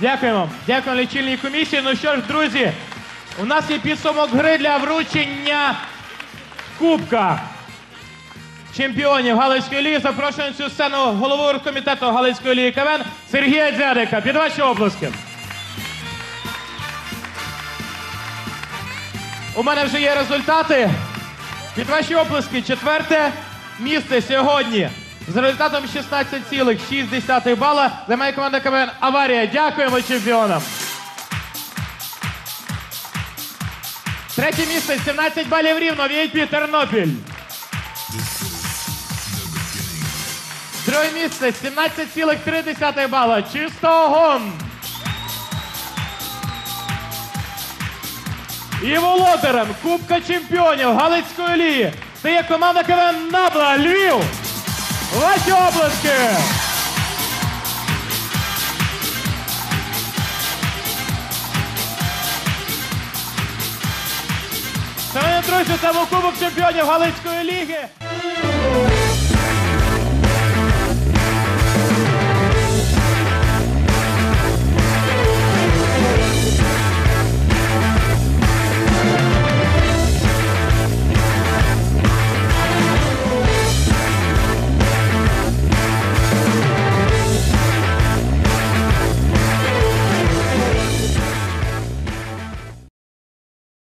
Дякуємо. Дякуємо лічильній комісії. Ну що ж, друзі, у нас є підсумок гри для вручення Кубка чемпіонів Галицької ліги. Запрошую на цю сцену голову оргкомітету Галицької ліги КВН Сергія Дзядика. Під ваші оплески. У мене вже є результати. Під ваші оплески четверте місце сьогодні з результатом 16,6 бала займає команда КВН Аварія. Дякуємо чемпіонам. Третє місце 17 балів рівно. VIP Тернопіль. Друге місце 17,3 бала. Чисто огонь. І володарем Кубка чемпіонів Галицької ліги стає команда КВН Набла Львів. Ваші обласки! Шановні друзі, це був Кубок чемпіонів Галицької ліги.